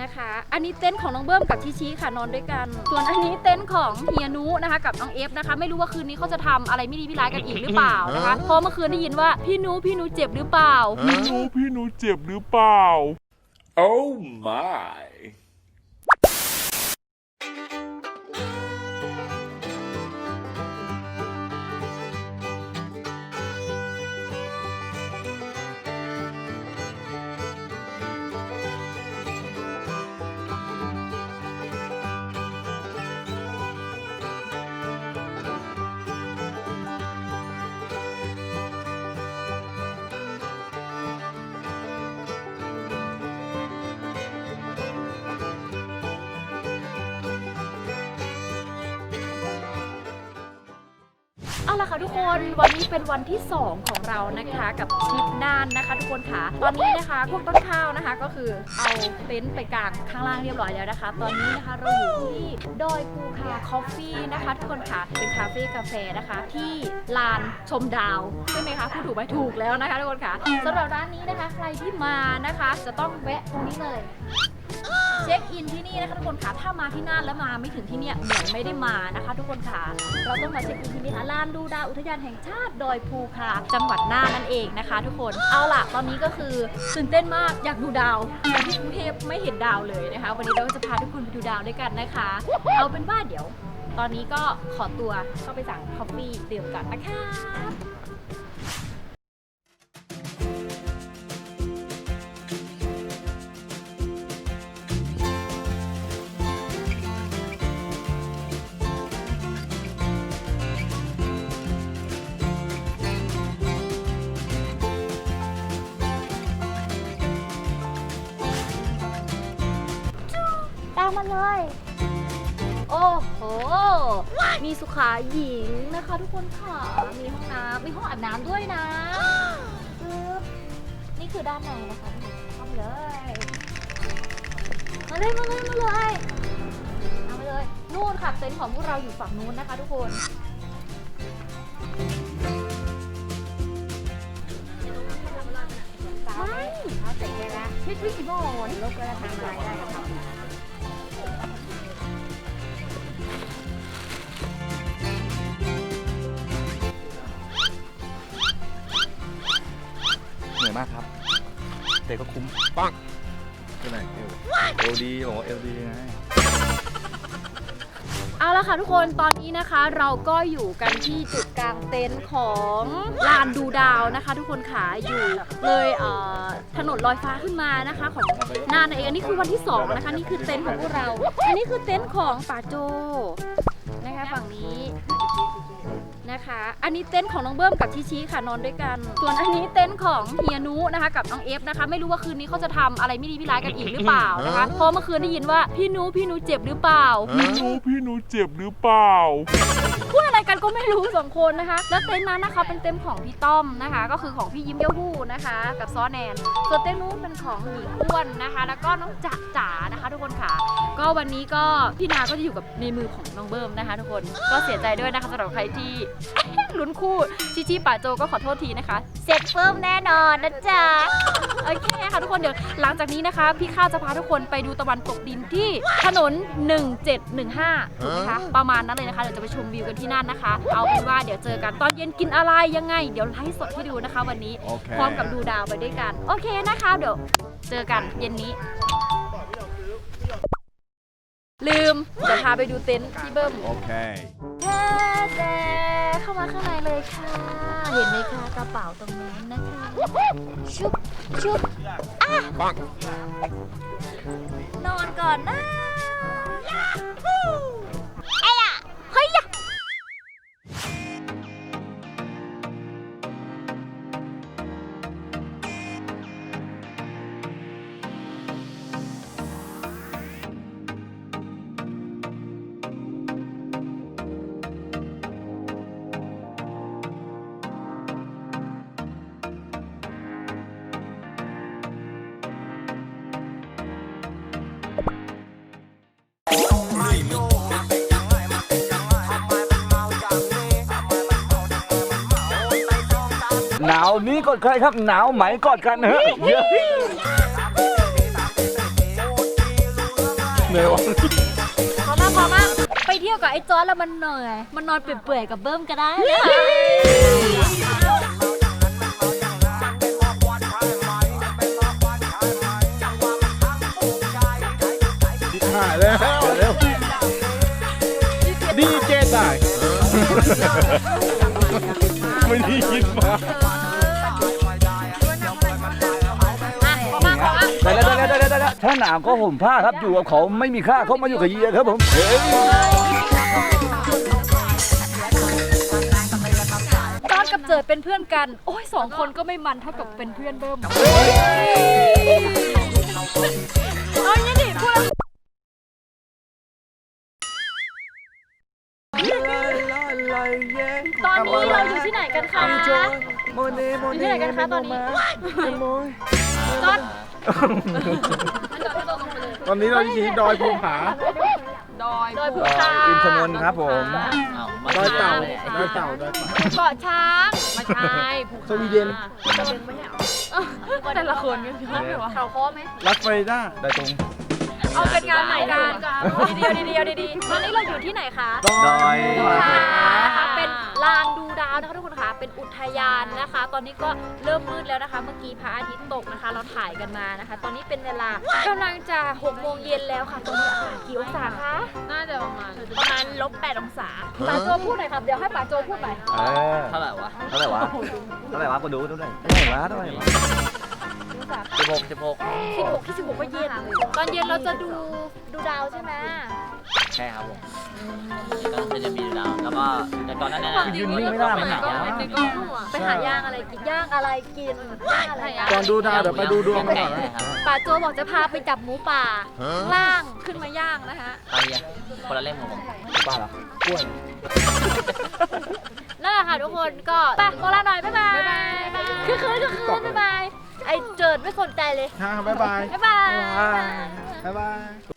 นะคะ อันนี้เต็นท์ของน้องเบิ้มกับชิชิค่ะนอนด้วยกัน ส่วนอันนี้เต็นท์ของเฮียนุนะคะ กับน้องเอฟนะคะ ไม่รู้ว่าคืนนี้เขาจะทำอะไรไม่ดีไม่ร้ายกันอีกหรือเปล่านะคะเพราะเมื่อคืนได้ยินว่าพี่นุพี่นุเจ็บหรือเปล่า พี่หนูพี่หนูเจ็บหรือเปล่า Oh my. เอาละค่ะทุกคนวันนี้เป็นวันที่ 2 ของเรานะคะกับทริปน่านนะคะ ทุกคนค่ะ ตอนนี้นะคะพวกต้นข้าวนะคะก็คือเอาเต็นท์ไปกางข้างล่างเรียบร้อยแล้วนะคะ ตอนนี้นะคะเราอยู่ที่ดอยภูคาคอฟฟี่นะคะ ทุกคนค่ะเป็นคาเฟ่กาแฟนะคะ ที่ลานชมดาวใช่ไหมคะพูดถูกไหมถูกแล้วนะคะ ทุกคนค่ะสำหรับร้านนี้นะคะ ใครที่มานะคะ จะต้องแวะตรงนี้เลยินที่นี่นะคะทุกคนค่ะถ้ามาที่น่านแล้วมาไม่ถึงที่เนี่ยเหมือนไม่ได้มานะคะ ทุกคนค่ะ เราต้องมาเช็คอินที่นี่ค่ะลานดูดาวอุทยานแห่งชาติดอยภูคาจังหวัดน่านนั่นเองนะคะ ทุกคนเอาล่ะตอนนี้ก็คือตื่นเต้นมากอยากดูดาวแต่ที่กรุงเทพไม่เห็นดาวเลยนะคะ วันนี้เราก็จะพาทุกคนไปดูดาวด้วยกันนะคะ เอาเป็นว่าเดี๋ยว ตอนนี้ก็ขอตัวเข้าไปสั่งคอฟฟี่ดื่มก่อนนะคะามมาเลย โอ้โห มีสุขาหญิงนะคะ ทุกคนค่ะ มีห้องน้ำมีห้องอาบน้ำด้วยนะปึ๊บนี่คือด้านในนะคะทุกคนเข้ามาเลย มาเลยมาเลยมาเลยเอามาเลย นู่นค่ะเต็นท์ของพวกเราอยู่ฝั่งนู้นนะคะ ทุกคน ไม่เขาเสร็จแล้วชิดวิกิโมนลบกระทำอะไรได้ครับ มากครับ แต่ก็คุ้มปังเป็นไหนเอวเอลดีบอกว่าเอลดีไงเอาละค่ะทุกคนตอนนี้นะคะเราก็อยู่กันที่จุดกลางเต็นท์ของลานดูดาวนะคะ ทุกคนขาอยู่เลยเอ่อถนนลอยฟ้าขึ้นมานะคะของนานนเองอันนี้คือวันที่สองนะคะนี่คือเต็นท์ของพวกเรา อันนี้คือเต็นท์ของป่าโจนะคะฝั่งนี้ นะคะ อันนี้เต็นท์ของน้องเบิ้มกับชิชิค่ะนอนด้วยกัน ส่วนอันนี้เต็นท์ของเฮียนุนะคะ กับน้องเอฟนะคะ ไม่รู้ว่าคืนนี้เขาจะทำอะไรไม่ดีไม่ร้ายกันอีกหรือเปล่านะคะเพราะเมื่อคืนได้ยินว่าพี่นุพี่นุเจ็บหรือเปล่า พี่หนูพี่หนูเจ็บหรือเปล่าพูด อะไรกันก็ไม่รู้สองคนนะคะ แล้วเต็นท์นั้นนะคะเป็นเต็นท์ของพี่ต้อมนะคะ ก็คือของพี่ยิ้มเย้าหู้นะคะ กับซอแนนส่วนเต็นท์นู้นเป็นของหญิงอ้วนนะคะ แล้วก็น้องจ๋าจ๋านะคะ ทุกคนค่ะ ก็วันนี้ก็พี่นาก็จะอยู่กับในมือของน้องเบิ้มนะคะ ทุกคนก็เสียใจด้วยนะคะสำหรับใครที่ ลุ้นคู่ชิชิป่าโจก็ขอโทษทีนะคะ เสร็จเพิ่มแน่นอนนะจ๊ะโอเคค่ะทุกคนเดี๋ยวหลังจากนี้นะคะ พี่ข้าวจะพาทุกคนไปดูตะวันตกดินที่ถนน 1715ถูกไหมคะประมาณนั้นเลยนะคะเดี๋ยวจะไปชมวิวกันที่นั่นนะคะ เอาเป็นว่าเดี๋ยวเจอกันตอนเย็นกินอะไรยังไง เดี๋ยวไลฟ์สดให้ดูนะคะ วันนี้โอเค พร้อมกับดูดาวไปด้วยกัน โอเคนะคะ เดี๋ยวเจอกันเย็นนี้ ลืมเดี๋ยวพาไปดูเต็นท์ที่เบิ้มโอเคแท้แท้เข้ามาข้างในเลยค่ะ เห็นไหมคะกระเป๋าตรงนั้นนะคะชุบชุบอะปังนอนก่อนนะาวนี้กอดใครครับหนาวไหมกอดกันเฮ้ยเยอะเหนื่อยวะพอมากพอมากไปเที่ยวกับไอ้จอร์ดแล้วมันเหนื่อย มันนอนเปื่อยๆกับเบิ้มก็ได้นะคะหายแล้วเร็วดีเจตายไม่ได้ยินมา ถ้าหนาวก็ห่มผ้าครับอยู่กับเขาไม่มีค่าเขามาอยู่กับเยียครับผมจอร์ดกับเจิดเป็นเพื่อนกัน โอ้ยสองคนก็ไม่มันเท่ากับเป็นเพื่อนเบิ้มเอาอย่างนี้ดิพูดแล้วตอนนี้เราอยู่ที่ไหนกันคะโมเนโมอยู่เนที่ไหนกันคะตอนนี้จอร์ด ตอนนี้เราอยู่ที่ดอยภูผาโดยภูคาอินทนนท์ครับผม ดอยเต่าดอยเต่าดอยเต่า เกาะช้างไม่ใช่ภูสวีเดน แต่ละคนกันเขาค้อไหมรัสเฟรด้าได้ตรงเอาเป็นงานไหนกันดีๆดีๆดีๆตอนนี้เราอยู่ที่ไหนคะ ดอยนะคะเป็น ลานดูดาวนะคะทุกคนคะเป็นอุทยานนะคะ ตอนนี้ก็เริ่มมืดแล้วนะคะ เมื่อกี้พระอาทิตย์ตกนะคะ เราถ่ายกันมานะคะ ตอนนี้เป็นเวลากำลังจะ6โมงเย็นแล้วค่ะตอนนี้อากาศกี่องศาคะน่าจะประมาณประมาณลบ8องศาป๋าโจพูดหน่อยครับเดี๋ยวให้ป๋าโจพูดหน่อยเออเท่าไหร่วะเท่าไหร่วะเท่าไหร่วะกูดูเท่าไหร่เท่าไหร่วะเท่าไหร่วะสิ บหกสิบหก16ที่16ก็เย็นตอนเย็นเราจะดูดูดาวใช่ไหมใช่ครับผมก็จะมีดาวแล้วก็แต่ตอนนั้นเนี่ยยืนนิ่งไม่ได้ไปมันหหานาวยาไปหาย่างอะไรกินย่างอะไรกินย่างอะไรก่อนดูดาวเดี๋ยวไปดูดวงกันไก่ก่อนนะครับป่าโจบอกจะพาไปจับหมูป่าล่างขึ้นมาย่างนะคะไปอะคนละเล่มของผมป้าเหรอกล้วยนั่นแหละค่ะทุกคนก็ไปโมลาหน่อยบ๊ายบายคือคืนคือคืนบ๊ายบายไอเจิ ดไม่สนใจเลยค่ะบ๊ายบาย บ๊ายบาย บ๊ายบาย